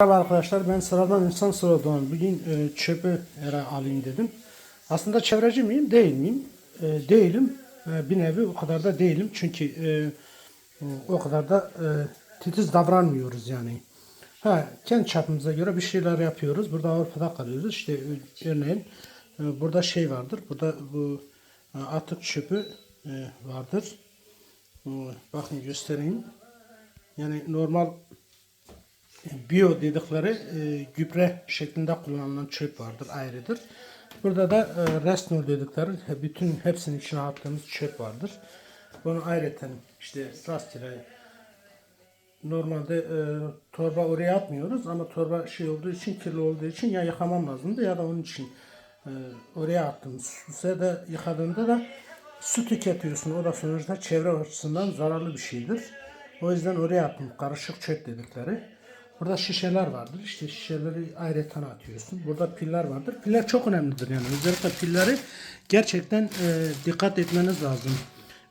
Merhaba arkadaşlar ben sıradan insan sıradan bugün e, çöpü ele alayım dedim. Aslında çevreci miyim? Değil miyim? E, değilim. E, bir nevi o kadar da değilim. Çünkü e, o kadar da e, titiz davranmıyoruz yani. Ha, kendi çapımıza göre bir şeyler yapıyoruz. Burada Avrupa'da kalıyoruz. İşte e, örneğin e, burada şey vardır. Burada bu e, atık çöpü e, vardır. E, bakın göstereyim. Yani normal biyo dedikleri e, gübre şeklinde kullanılan çöp vardır, ayrıdır. Burada da e, resnol dedikleri bütün hepsinin içine attığımız çöp vardır. Bunu ayrıca işte rastgele normalde e, torba oraya atmıyoruz ama torba şey olduğu için kirli olduğu için ya yıkamam lazımdı ya da onun için e, oraya attım. Su da yıkadığında da su tüketiyorsun. O da sonuçta çevre açısından zararlı bir şeydir. O yüzden oraya attım. Karışık çöp dedikleri. Burada şişeler vardır. İşte şişeleri ayrıca atıyorsun. Burada piller vardır. Piller çok önemlidir yani. Özellikle pilleri gerçekten e, dikkat etmeniz lazım.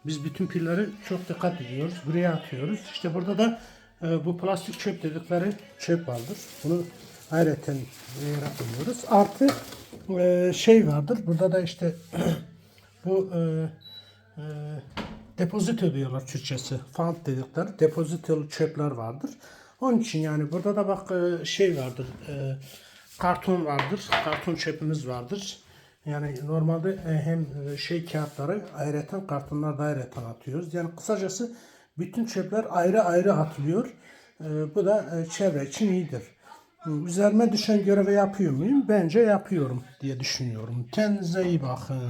Biz bütün pilleri çok dikkat ediyoruz. Buraya atıyoruz. İşte burada da e, bu plastik çöp dedikleri çöp vardır. Bunu ayrıca buraya koyuyoruz. Artı e, şey vardır. Burada da işte bu e, e, depozito diyorlar Türkçesi. Fund dedikleri depozitolu çöpler vardır. Onun için yani burada da bak e, şey vardır. E, karton vardır. Karton çöpümüz vardır. Yani normalde e, hem şey kağıtları ayrıca kartonlar da ayrıca atıyoruz. Yani kısacası bütün çöpler ayrı ayrı atılıyor. Bu da çevre için iyidir. Üzerime düşen görevi yapıyor muyum? Bence yapıyorum diye düşünüyorum. Kendinize iyi bakın.